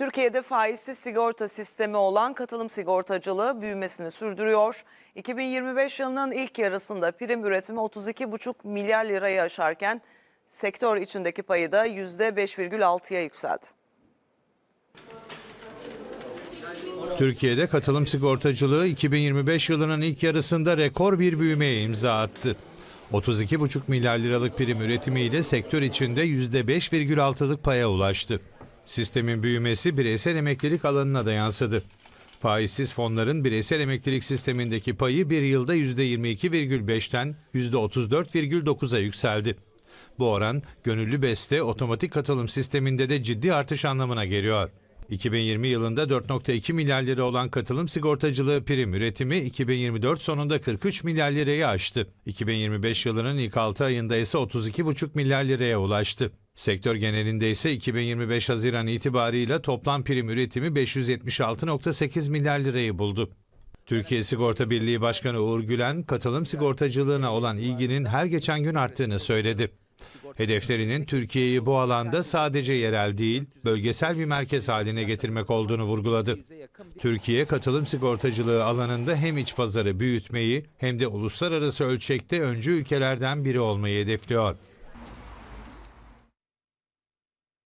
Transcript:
Türkiye'de faizsiz sigorta sistemi olan katılım sigortacılığı büyümesini sürdürüyor. 2025 yılının ilk yarısında prim üretimi 32,5 milyar lirayı aşarken sektör içindeki payı da %5,6'ya yükseldi. Türkiye'de katılım sigortacılığı 2025 yılının ilk yarısında rekor bir büyümeye imza attı. 32,5 milyar liralık prim üretimiyle sektör içinde %5,6'lık paya ulaştı. Sistemin büyümesi bireysel emeklilik alanına da yansıdı. Faizsiz fonların bireysel emeklilik sistemindeki payı bir yılda %22,5'ten %34,9'a yükseldi. Bu oran gönüllü beste otomatik katılım sisteminde de ciddi artış anlamına geliyor. 2020 yılında 4.2 milyar lira olan katılım sigortacılığı prim üretimi 2024 sonunda 43 milyar lirayı aştı. 2025 yılının ilk 6 ayında ise 32,5 milyar liraya ulaştı. Sektör genelinde ise 2025 Haziran itibarıyla toplam prim üretimi 576.8 milyar lirayı buldu. Türkiye Sigorta Birliği Başkanı Uğur Gülen, katılım sigortacılığına olan ilginin her geçen gün arttığını söyledi. Hedeflerinin Türkiye'yi bu alanda sadece yerel değil, bölgesel bir merkez haline getirmek olduğunu vurguladı. Türkiye katılım sigortacılığı alanında hem iç pazarı büyütmeyi hem de uluslararası ölçekte öncü ülkelerden biri olmayı hedefliyor.